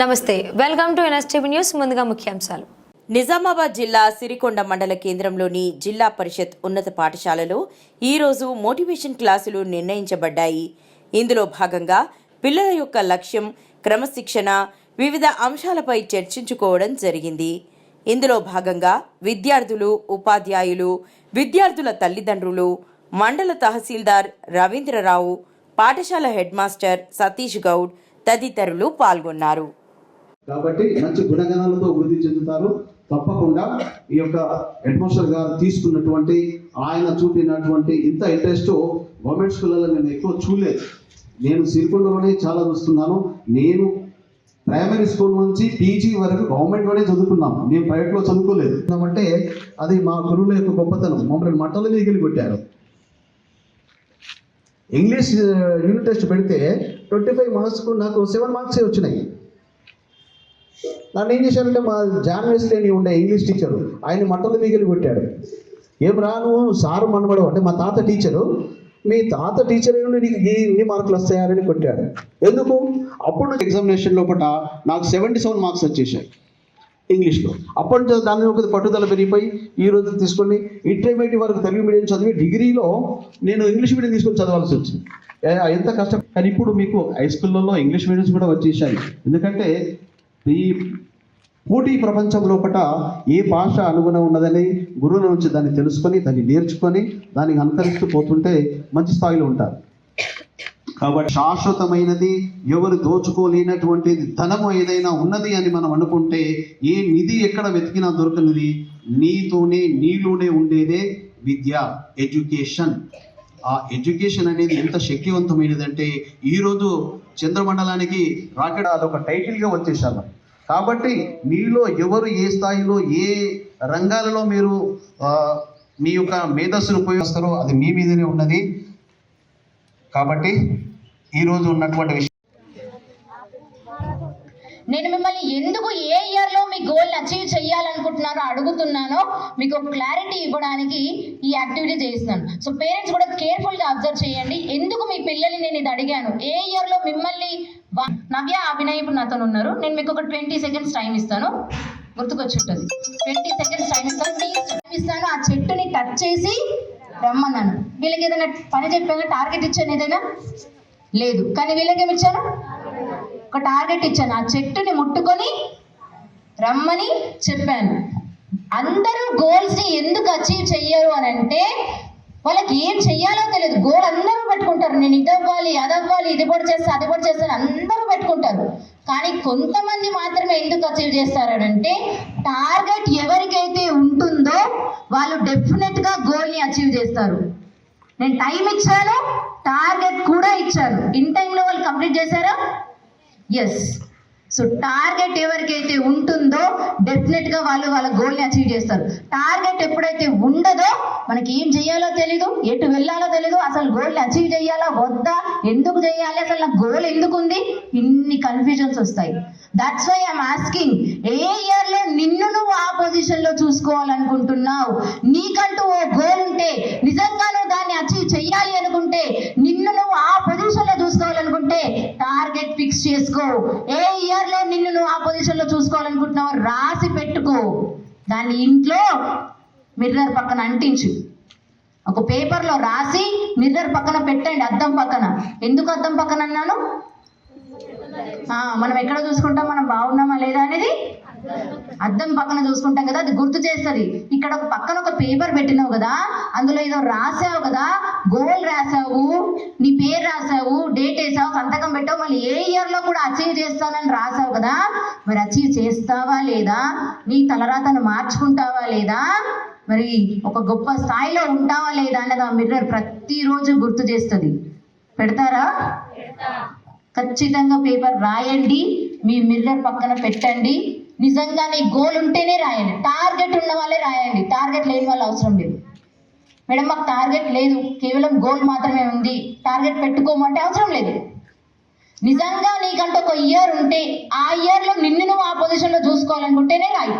నమస్తే welcome to NSTV news ముందుగా ముఖ్యాంశాలు. నిజామాబాద్ జిల్లా సిరికొండ మండల కేంద్రంలోని జిల్లా పరిషత్ ఉన్నత పాఠశాలలో ఈరోజు మోటివేషన్ క్లాసులు నిర్ణయించబడ్డాయి. ఇందులో భాగంగా పిల్లల యొక్క లక్ష్యం క్రమశిక్షణ వివిధ అంశాలపై చర్చించుకోవడం జరిగింది. ఇందులో భాగంగా విద్యార్థులు ఉపాధ్యాయులు విద్యార్థుల తల్లిదండ్రులు మండల తహసీల్దార్ రవీంద్రరావు పాఠశాల హెడ్ మాస్టర్ సతీష్ గౌడ్ తదితరులు పాల్గొన్నారు. కాబట్టి మంచి గుణగణాలతో వృద్ధి చెందుతారు. తప్పకుండా ఈ యొక్క హెడ్మాస్టర్ గారు తీసుకున్నటువంటి ఆయన చూపినటువంటి ఇంత ఇంట్రెస్ట్ గవర్నమెంట్ స్కూళ్ళలో నేను ఎక్కువ చూడలేదు. నేను సిరికొండలోనే చాలా చూస్తున్నాను. నేను ప్రైమరీ స్కూల్ నుంచి పీజీ వరకు గవర్నమెంట్లోనే చదువుకున్నాము మేము ప్రైవేట్లో చదువుకోలేదు. అంటే అది మా గురువుల యొక్క గొప్పతనం. మమ్మల్ని మట్టల మీదకి కొట్టారు. ఇంగ్లీష్ యూనిట్ టెస్ట్ పెడితే ట్వంటీ ఫైవ్ మార్క్స్కు నాకు సెవెన్ మార్క్సే వచ్చినాయి. నన్ను ఏం చేశారంటే మా జాన్ వెస్లేని ఉండే ఇంగ్లీష్ టీచరు ఆయన మట్టలు మిగిలి కొట్టాడు. ఏం రా నువ్వు? సారు మనమడు అంటే మా తాత టీచరు మీ తాత టీచర్ ఏమి నీకు ఈ ఇన్ని మార్కులు వస్తాయని కొట్టాడు. ఎందుకు? అప్పుడు ఎగ్జామినేషన్ లోపల నాకు సెవెంటీ సెవెన్ మార్క్స్ వచ్చేసాయి ఇంగ్లీష్లో. అప్పటి నుంచి దాని ఒక పట్టుదల పెరిగిపోయి ఈ రోజు తీసుకొని ఇంటర్మీడియట్ వరకు తెలుగు మీడియం చదివి డిగ్రీలో నేను ఇంగ్లీష్ మీడియం తీసుకొని చదవాల్సి వచ్చింది. ఎంత కష్టం? కానీ ఇప్పుడు మీకు హై స్కూళ్ళలో ఇంగ్లీష్ మీడియంస్ కూడా వచ్చేసాయి ఎందుకంటే ఈ పోటీ ప్రపంచం లోపల ఏ భాష అనుగుణం ఉన్నదని గురువుల నుంచి దాన్ని తెలుసుకొని దాన్ని నేర్చుకొని దానికి అనుకరిస్తూ పోతుంటే మంచి స్థాయిలో ఉంటారు. కాబట్టి శాశ్వతమైనది ఎవరు దోచుకోలేనటువంటిది ధనము ఏదైనా ఉన్నది అని మనం అనుకుంటే ఏ నిధి ఎక్కడ వెతికినా దొరకనిది నీతోనే నీలోనే ఉండేదే విద్య ఎడ్యుకేషన్. ఆ ఎడ్యుకేషన్ అనేది ఎంత శక్తివంతమైనదంటే ఈరోజు చంద్రమండలానికి రాకెట్ అదొక టైటిల్గా వచ్చేసారు కాబట్టి మీలో ఎవరు ఏ స్థాయిలో ఏ రంగాలలో మీరు మీ యొక్క మేధస్సును ఉపయోగిస్తారో అది మీ మీదనే ఉన్నది. కాబట్టి ఈరోజు ఉన్నటువంటి విషయం నేను మిమ్మల్ని ఎందుకు ఏ ఇయర్లో మీ గోల్ని అచీవ్ చేయాలనుకుంటున్నారో అడుగుతున్నానో మీకు క్లారిటీ ఇవ్వడానికి ఈ యాక్టివిటీ చేస్తున్నాను. సో పేరెంట్స్ కూడా కేర్ఫుల్గా అబ్జర్వ్ చేయండి. ఎందుకు మీ పిల్లల్ని నేను ఇది అడిగాను? ఏ ఇయర్లో మిమ్మల్ని నవ్య అభినయ్ ఇప్పుడు నాతో ఉన్నారు. నేను మీకు ఒక ట్వంటీ సెకండ్స్ టైం ఇస్తాను. గుర్తుకొచ్చుంటుంది. ట్వంటీ సెకండ్స్ టైం ఇస్తాను. టైం ఇస్తాను. ఆ చెట్టుని టచ్ చేసి రమ్మన్నాను. వీళ్ళకి ఏదైనా పని చెప్పాను? టార్గెట్ ఇచ్చాను ఏదైనా? లేదు. కానీ వీళ్ళకి ఏమి ఇచ్చాను ఒక టార్గెట్ ఇచ్చాను. ఆ చెట్టుని ముట్టుకొని రమ్మని చెప్పాను. అందరూ గోల్స్ని ఎందుకు అచీవ్ చెయ్యరు అని అంటే వాళ్ళకి ఏం చెయ్యాలో తెలియదు. గోల్ అందరూ పెట్టుకుంటారు. నేను ఇది అవ్వాలి అది అవ్వాలి ఇది కూడా చేస్తాను అది కూడా చేస్తాను అందరూ పెట్టుకుంటారు. కానీ కొంతమంది మాత్రమే ఎందుకు అచీవ్ చేస్తారనంటే టార్గెట్ ఎవరికైతే ఉంటుందో వాళ్ళు డెఫినెట్గా గోల్ని అచీవ్ చేస్తారు. నేను టైం ఇచ్చాను టార్గెట్ కూడా ఇచ్చాను. ఇన్ టైంలో వాళ్ళు కంప్లీట్ చేశారా? ఎస్ సో టార్గెట్ ఎవరికైతే ఉంటుందో డెఫినెట్గా వాళ్ళు వాళ్ళ గోల్ని అచీవ్ చేస్తారు. టార్గెట్ ఎప్పుడైతే ఉండదో మనకి ఏం చేయాలో తెలీదు ఎటు వెళ్ళాలో తెలీదు అసలు గోల్ని అచీవ్ చేయాలా వద్దా ఎందుకు చేయాలి అసలు నా గోల్ ఎందుకు ఉంది ఇన్ని కన్ఫ్యూజన్స్ వస్తాయి. That's why I'm asking a ఇయర్లో నిన్ను నువ్వు ఆ పొజిషన్లో చూసుకోవాలనుకుంటున్నావు? నీకంటూ ఓ గోల్ ఉంటే నిజంగా నువ్వు దాన్ని అచీవ్ చేయాలి అనుకుంటే నిన్ను చేసుకో ఏ ఇయర్లో నిన్ను నువ్వు ఆ పొజిషన్లో చూసుకోవాలనుకుంటున్నావో రాసి పెట్టుకో. దాన్ని ఇంట్లో మిర్రర్ పక్కన అంటించు. ఒక పేపర్లో రాసి మిర్రర్ పక్కన పెట్టండి అద్దం పక్కన. ఎందుకు అద్దం పక్కన అన్నాను? మనం ఎక్కడ చూసుకుంటాం? మనం బాగున్నామా లేదా అనేది? అద్దం పక్కన చూసుకుంటాం కదా అది గుర్తు చేస్తుంది. ఇక్కడ ఒక పక్కన ఒక పేపర్ పెట్టినావు కదా అందులో ఏదో రాసావు కదా గోల్ రాసావు నీ పేరు రాసావు డేట్ వేసావు సంతకం పెట్టావు మళ్ళీ ఏ ఇయర్లో కూడా అచీవ్ చేస్తానని రాసావు కదా? మరి అచీవ్ చేస్తావా లేదా? నీ తలరాతను మార్చుకుంటావా లేదా? మరి ఒక గొప్ప స్థాయిలో ఉంటావా లేదా అన్నది ఆ మిర్రర్ ప్రతిరోజు గుర్తు చేస్తుంది. పెడతారా? ఖచ్చితంగా పేపర్ రాయండి మీ మిర్రర్ పక్కన పెట్టండి. నిజంగా నీ గోల్ ఉంటేనే రాయండి. టార్గెట్ ఉన్న వాళ్ళే రాయండి. టార్గెట్ లేని వాళ్ళు అవసరం లేదు. మేడం మాకు టార్గెట్ లేదు. కేవలం గోల్ మాత్రమే ఉంది. టార్గెట్ పెట్టుకోమంటే అవసరం లేదు. నిజంగా నీకంటే ఒక ఇయర్ ఉంటే ఆ ఇయర్లో నిన్ను నువ్వు ఆ పొజిషన్లో చూసుకోవాలనుకుంటేనే రాయి.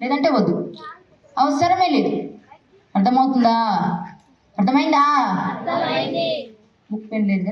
లేదంటే వద్దు. అవసరమే లేదు. అర్థమవుతుందా? అర్థమైందా? బుక్ పెన్ లేదు